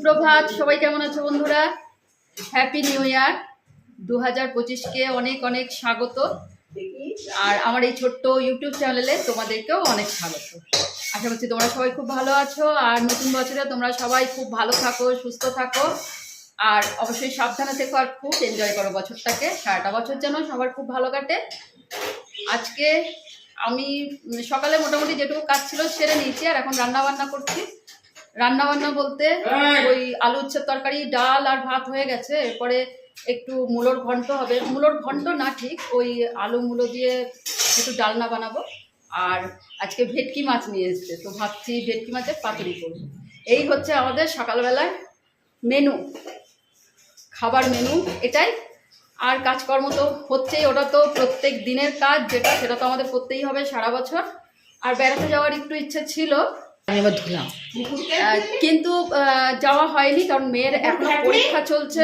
সুপ্রভাত, সবাই কেমন আছো বন্ধুরা? হ্যাপি নিউ ইয়ার দু হাজার পঁচিশকে অনেক অনেক স্বাগত। আর আমার এই ছোট্ট ইউটিউব চ্যানেলে তোমাদেরকেও অনেক স্বাগত। আশা করছি তোমরা সবাই খুব ভালো আছো, আর নতুন বছরে তোমরা সবাই খুব ভালো থাকো, সুস্থ থাকো। আর অবশ্যই সাবধানে থেকো আর খুব এনজয় করো বছরটাকে। সারাটা বছর যেন সবার খুব ভালো কাটে। আজকে আমি, সকালে মোটামুটি যেটুকু কাজ ছিল সেরে নিয়েছি, আর এখন রান্না বান্না করছি। রান্না বান্না বলতে ওই আলু উচ্ছের তরকারি ডাল আর ভাত হয়ে গেছে। এরপরে একটু মূলোর ঘন্ট হবে। মূলোর ঘন্ট না ঠিক ওই আলু মূলো দিয়ে একটু ডালনা বানাবো। আর আজকে ভেটকি মাছ নিয়ে এসছে তো ভাবছি ভেটকি মাছের পাতুরি করব। এই হচ্ছে আমাদের সকালবেলায় মেনু। খাবার মেনু এটাই। আর কাজকর্ম তো হচ্ছেই ওটা তো প্রত্যেক দিনের কাজ যেটা সেটা তো আমাদের করতেই হবে সারা বছর। আর বেড়াতে যাওয়ার একটু ইচ্ছে ছিল আমি এবার ধুলাম। কিন্তু যাওয়া হয়নি কারণ মেয়ের এখনও পরীক্ষা চলছে।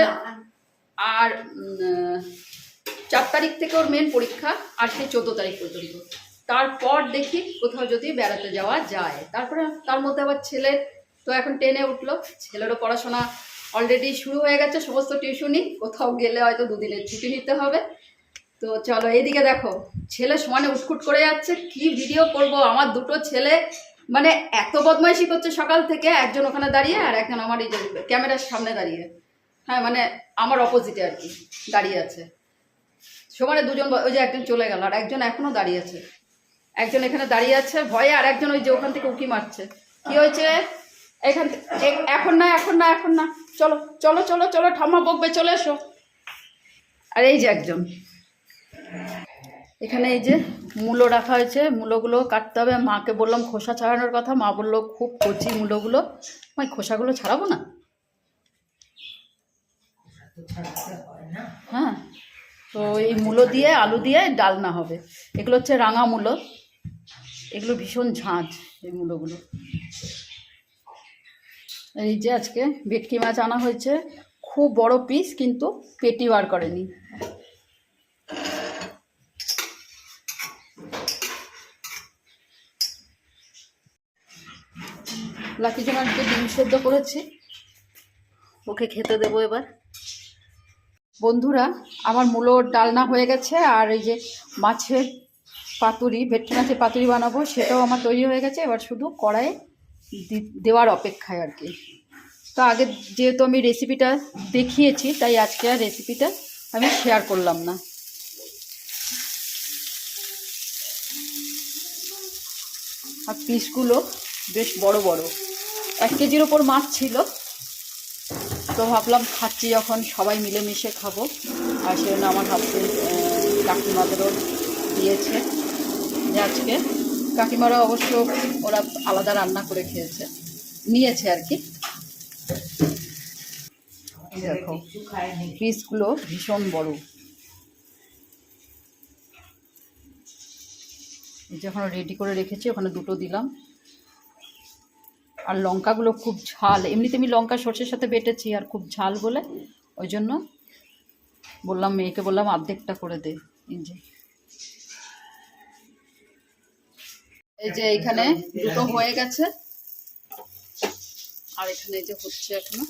আর চার তারিখ থেকে ওর মেন পরীক্ষা আর সেই চোদ্দ তারিখ পর্যন্ত। তারপর দেখি কোথাও যদি বেড়াতে যাওয়া যায়। তারপরে তার মধ্যে আবার ছেলে তো এখন টেনে উঠল। ছেলেরও পড়াশোনা অলরেডি শুরু হয়ে গেছে সমস্ত টিউশনই। কোথাও গেলে হয়তো দুদিনের ছুটি নিতে হবে। তো চলো এইদিকে দেখো। ছেলে সমানে উটকুট করে যাচ্ছে। কি ভিডিও করব? আমার দুটো ছেলে মানে এত বদমাইশি করছে সকাল থেকে, একজন ওখানে দাঁড়িয়ে আর একজন আমার এই ক্যামেরার সামনে দাঁড়িয়ে। হ্যাঁ মানে আমার অপোজিটে আর কি, দাঁড়িয়ে আছে। সমানে দুজন ওই যে একজন চলে গেল আর একজন এখনও দাঁড়িয়ে আছে। একজন এখানে দাঁড়িয়ে আছে, ভয়ে আর একজন ওই যে ওখান থেকে উকি মারছে। কি হয়েছে? এখান এখন না এখন না এখন না। চলো চলো চলো চলো, ঠাম্মা বকবে, চলে এসো। আর এই যে একজন। এখানে এই যে মূলো রাখা হয়েছে, মূলোগুলো কাটতে হবে। মাকে বললাম খোসা ছাড়ানোর কথা, মা বলল খুব কচি মূলোগুলো। মা খোসাগুলো ছাড়াবো না? হ্যাঁ তো এই মূলো দিয়ে, আলু দিয়ে ডালনা হবে। এগুলো হচ্ছে রাঙা মূলো। এগুলো ভীষণ ঝাঁঝ এই মূলোগুলো। এই যে আজকে ভেটকি মাছ আনা হয়েছে। খুব বড় পিস কিন্তু পেটি বার করেনি। লাকি জমাকে ডিম সেদ্ধ করেছি। ওকে খেতে দেবো এবার। বন্ধুরা, আমার মূলোর ডালনা হয়ে গেছে, আর এই যে মাছের পাতুরি, ভেটকি মাছের পাতুরি বানাবো, সেটাও আমার তৈরি হয়ে গেছে। এবার শুধু কড়াইয়ে দি- দেওয়ার অপেক্ষায় আর কি। তো আগে যেহেতু আমি রেসিপিটা দেখিয়েছি, তাই আজকে আর রেসিপিটা আমি শেয়ার করলাম না। আর পিসগুলো বেশ বড় বড়। এক কেজির ওপর মাছ ছিল। তো ভাবলাম খাচ্ছি যখন, সবাই মিলেমিশে খাব। আর সেজন্য আমার হাজবেন্ড কাকিমাদেরও দিয়েছে। যে আজকে কাকিমারা অবশ্য ওরা আলাদা রান্না করে খেয়েছে। নিয়েছে আর কি। দেখো পিসগুলো ভীষণ বড়। যখন রেডি করে রেখেছি, ওখানে দুটো দিলাম। আর লঙ্কাগুলো খুব ঝাল। এমনিতে আমি লঙ্কা সর্ষের সাথে বেটেছি আর খুব ঝাল বলে। ওই জন্য বললাম, মেয়েকে বললাম অর্ধেকটা করে দে। যে। এই যে এখানে দুটো হয়ে গেছে। আর এখানে যে হচ্ছে এখনও।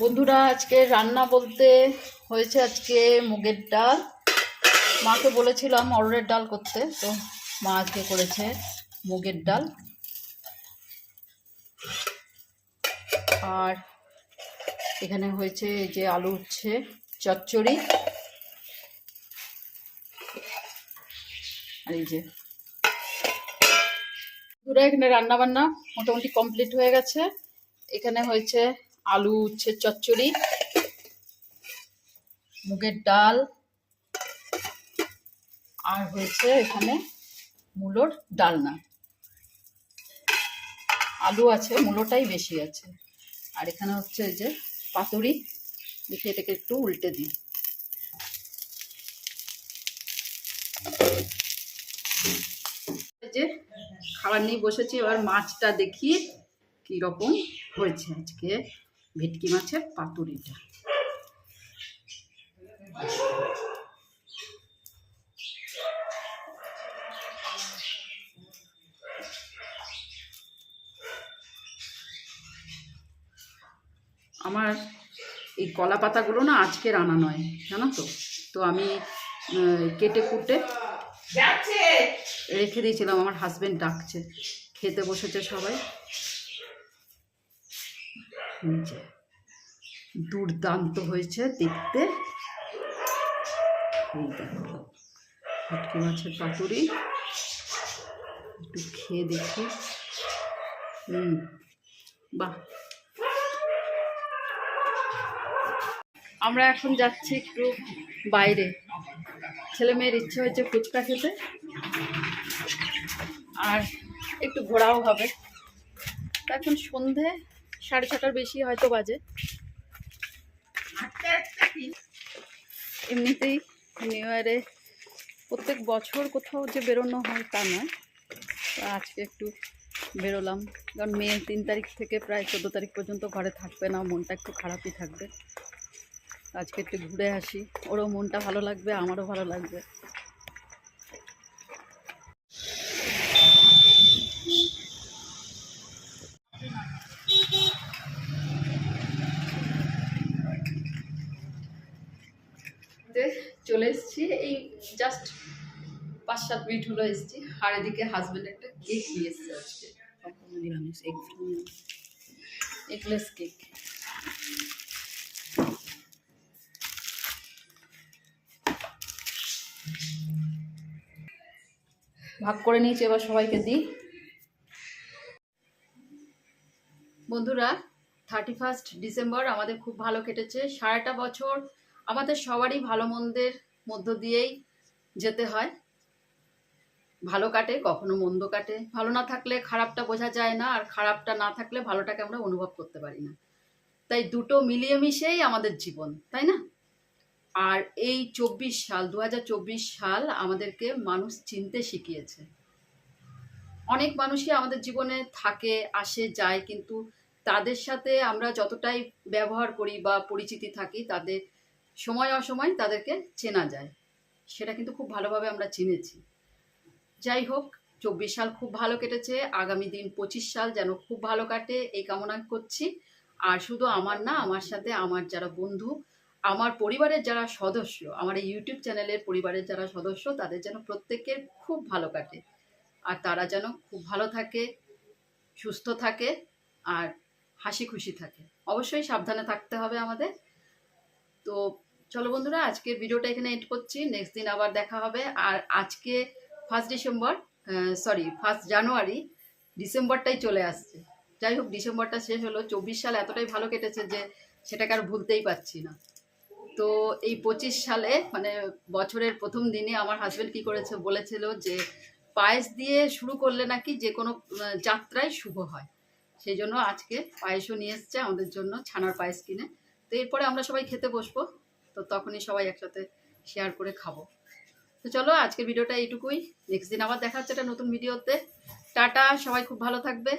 বন্ধুরা, আজকে রান্না বলতে হয়েছে আজকে মুগের ডাল। মাকে বলেছিলাম অরড়ের ডাল করতে, তো মা আজকে করেছে মুগের ডাল। আর এখানে হয়েছে যে আলু উচ্ছে চচ্চড়ি। আর এই যে পুরো এখানে রান্না বান্না মোটামুটি কমপ্লিট হয়ে গেছে। এখানে হয়েছে আলু উচ্ছে চচ্চড়ি, মুগের ডাল আর হয়েছে এখানে মূলোর ডালনা। আলু আছে, মূলোটাই বেশি আছে। আর এখানে হচ্ছে যে পাতুরি, দেখে এটাকে একটু উল্টে দিই। যে খাবার নিয়ে বসেছি, এবার মাছটা দেখি কি রকম হয়েছে আজকে। ভেটকি মাছের পাতুরিটা। আমার এই কলা পাতাগুলো না আজকের আনা নয় জানো তো? তো আমি কেটে কুটে রেখে দিয়েছিলাম আমার হাজব্যান্ড ডাকছে। খেতে বসেছে সবাই। দুর্দান্ত হয়েছে দেখতে। এই দেখো ভেটকি মাছের পাতুরি। একটু খেয়ে দেখি। হুম বাহ। আমরা এখন যাচ্ছি একটু বাইরে। ছেলে মেয়ের ইচ্ছে হয়েছে ফুচকা খেতে। আর একটু ঘোরাও হবে। এখন সন্ধে, সাড়ে ছটার বেশি হয়তো বাজে। এমনিতেই নিউ ইয়ারে প্রত্যেক বছর কোথাও যে বেরোনো হয় তা নয়। আজকে একটু বেরোলাম। কারণ মে তিন তারিখ থেকে প্রায় চোদ্দ তারিখ পর্যন্ত ঘরে থাকবে না, মনটা একটু খারাপই থাকবে। আজকে একটু ঘুরে আসি। ওরও মনটা ভালো লাগবে, আমারও ভালো লাগবে। চলে এসেছি। এই জাস্ট পাঁচ সাত মিনিট হলো এসেছি। আর এদিকে হাজবেন্ড একটা কেক নিয়ে এসেছে আজকে। নিরামিষ এগ এগলেস কেক ভাগ করে নিয়েছি এবার সবাইকে দিই বন্ধুরা থার্টি ফার্স্ট ডিসেম্বর আমাদের খুব ভালো কেটেছে। সারাটা বছর আমাদের সবারই ভালো মন্দের মধ্য দিয়েই যেতে হয়। ভালো কাটে, কখনো মন্দ কাটে। ভালো না থাকলে খারাপটা বোঝা যায় না, আর খারাপটা না থাকলে ভালোটাকে আমরা অনুভব করতে পারি না। তাই দুটো মিলিয়ে মিশেই আমাদের জীবন, তাই না? আর এই চব্বিশ সাল দু হাজার চব্বিশ সাল আমাদেরকে মানুষ চিনতে শিখিয়েছে। অনেক মানুষই আমাদের জীবনে থাকে, আসে, যায়, কিন্তু তাদের সাথে আমরা যতটাই ব্যবহার করি বা পরিচিতি থাকি, তাদের সময় অসময় তাদেরকে চেনা যায়। সেটা কিন্তু খুব ভালোভাবে আমরা চিনেছি। যাই হোক, চব্বিশ সাল খুব ভালো কেটেছে, আগামী দিন পঁচিশ সাল যেন খুব ভালো কাটে এই কামনা করছি। আর শুধু আমার না, আমার সাথে আমার যারা বন্ধু, আমার পরিবারের যারা সদস্য, আমার এই ইউটিউব চ্যানেলের পরিবারের যারা সদস্য, তাদের যেন প্রত্যেকের খুব ভালো কাটে। আর তারা যেন খুব ভালো থাকে, সুস্থ থাকে, আর হাসি খুশি থাকে। অবশ্যই সাবধানে থাকতে হবে আমাদের। তো চলো বন্ধুরা, আজকের ভিডিওটা এখানে এড করছি। নেক্সট দিন আবার দেখা হবে। আর আজকে first December sorry first January ডিসেম্বরটাই চলে আসছে। যাই হোক ডিসেম্বরটা শেষ হলো। চব্বিশ সাল এতটাই ভালো কেটেছে যে সেটাকে আর ভুলতেই পারছি না। তো এই পঁচিশ সালে মানে বছরের প্রথম দিনে আমার হাজব্যান্ড কি করেছে বলেছিল যে পায়েস দিয়ে শুরু করলে নাকি যে কোনো আহ, যাত্রাই শুভ হয়। সেই জন্য আজকে পায়েসও নিয়ে এসছে আমাদের জন্য ছানার পায়েস কিনে। তো এরপরে আমরা সবাই খেতে বসবো। তো তখনই সবাই একসাথে শেয়ার করে খাব। তো চলো, আজকের ভিডিওটা এইটুকুই। নেক্সট দিন আবার দেখা হচ্ছে একটা নতুন ভিডিওতে। টাটা, সবাই খুব ভালো থাকবে।